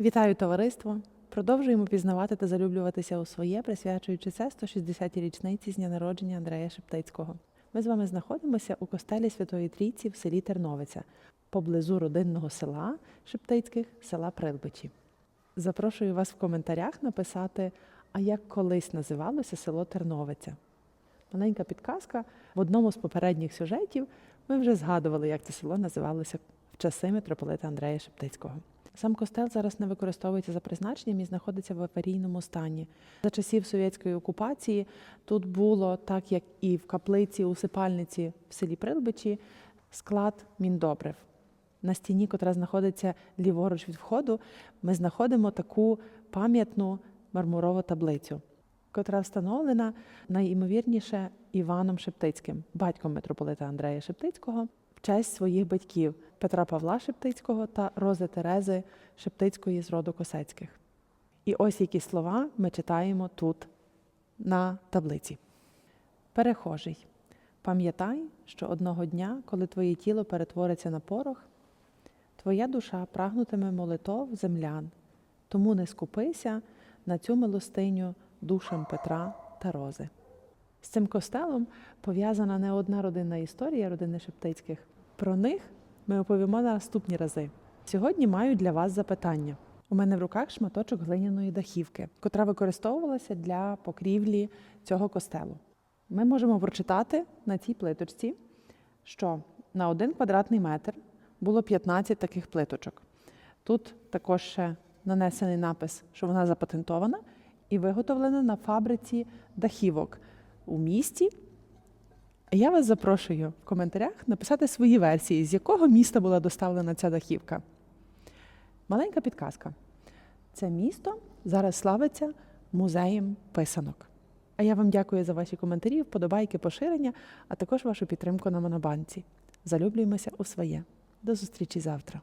Вітаю товариство! Продовжуємо пізнавати та залюблюватися у своє, присвячуючи це 160-й річниці з дня народження Андрея Шептицького. Ми з вами знаходимося у костелі Святої Трійці в селі Терновиця, поблизу родинного села Шептицьких, села Прилбичі. Запрошую вас в коментарях написати, а як колись називалося село Терновиця. Маленька підказка. В одному з попередніх сюжетів ми вже згадували, як це село називалося в часи митрополита Андрея Шептицького. Сам костел зараз не використовується за призначенням і знаходиться в аварійному стані. За часів совєтської окупації тут було, так як і в каплиці усипальниці в селі Прилбичі, склад міндобрив. На стіні, котра знаходиться ліворуч від входу, ми знаходимо таку пам'ятну мармурову таблицю, котра встановлена найімовірніше Іваном Шептицьким, батьком митрополита Андрея Шептицького, честь своїх батьків Петра Павла Шептицького та Рози Терези Шептицької з роду Косецьких. І ось які слова ми читаємо тут на таблиці. Перехожий. Пам'ятай, що одного дня, коли твоє тіло перетвориться на порох, твоя душа прагнутиме молитов землян, тому не скупися на цю милостиню душам Петра та Рози. З цим костелом пов'язана не одна родинна історія родини Шептицьких. Про них ми оповімо на наступні рази. Сьогодні маю для вас запитання. У мене в руках шматочок глиняної дахівки, котра використовувалася для покрівлі цього костелу. Ми можемо прочитати на цій плиточці, що на один квадратний метр було 15 таких плиточок. Тут також ще нанесений напис, що вона запатентована і виготовлена на фабриці дахівок у місті. Я вас запрошую в коментарях написати свої версії, з якого міста була доставлена ця дахівка. Маленька підказка. Це місто зараз славиться музеєм писанок. А я вам дякую за ваші коментарі, вподобайки, поширення, а також вашу підтримку на Монобанці. Залюблюємося у своє. До зустрічі завтра.